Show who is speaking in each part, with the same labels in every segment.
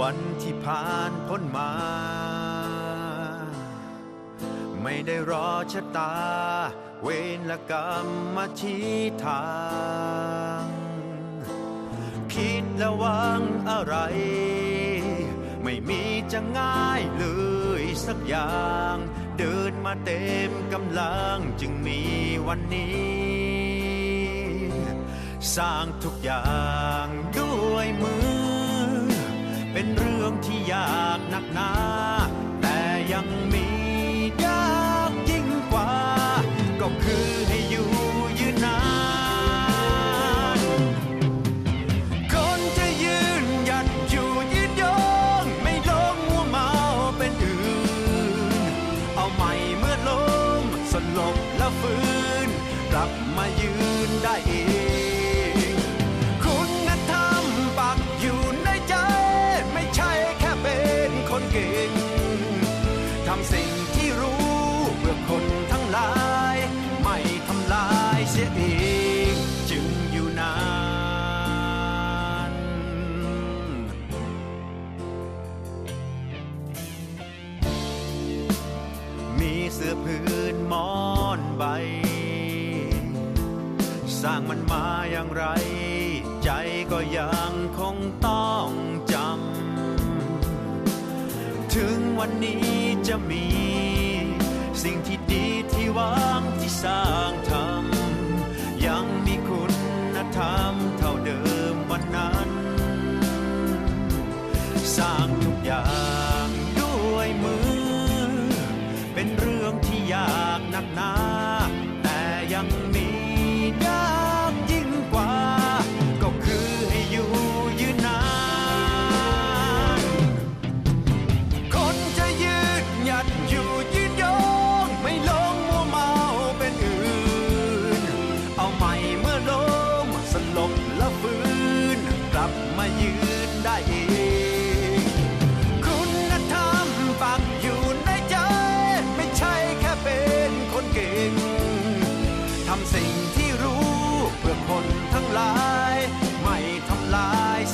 Speaker 1: วันที่ผ่านพ้นมา ไม่ได้รอชะตา เวรละกรรมมาชี้ทาง คิดและหวังอะไร ไม่มีจะง่ายเลยสักอย่าง เดินมาเต็มกำลังจึงมีวันนี้ สร้างทุกอย่างด้วยมือ เป็นเรื่องที่ยากหนักหนาแต่ยังมีำสิ่งที่รู้เพื่อคนทั้งหลาย ไม่ทำลายเสียเองจึงอยู่นานมีเสื้อพื้นมอนใบ สร้างมันมาอย่างไร ใจก็ยังคงต้องจำถึงวันนี้ จะมี สิ่งที่ดีที่หวังที่สร้างทำยังมีคุณธรรมเท่าเดิมวันนั้น สร้างทุกอย่าง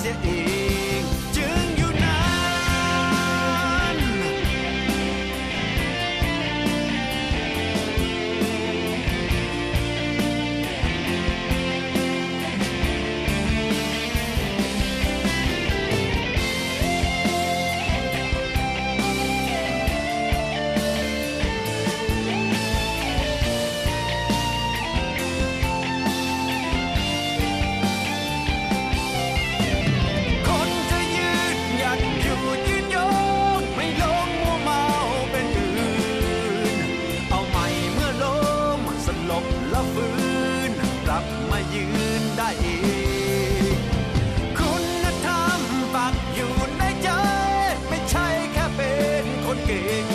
Speaker 1: você ายืนได้อีคุณธรปักอยู่ในใจ ไม่ใช่แค่เป็นคนเก่ง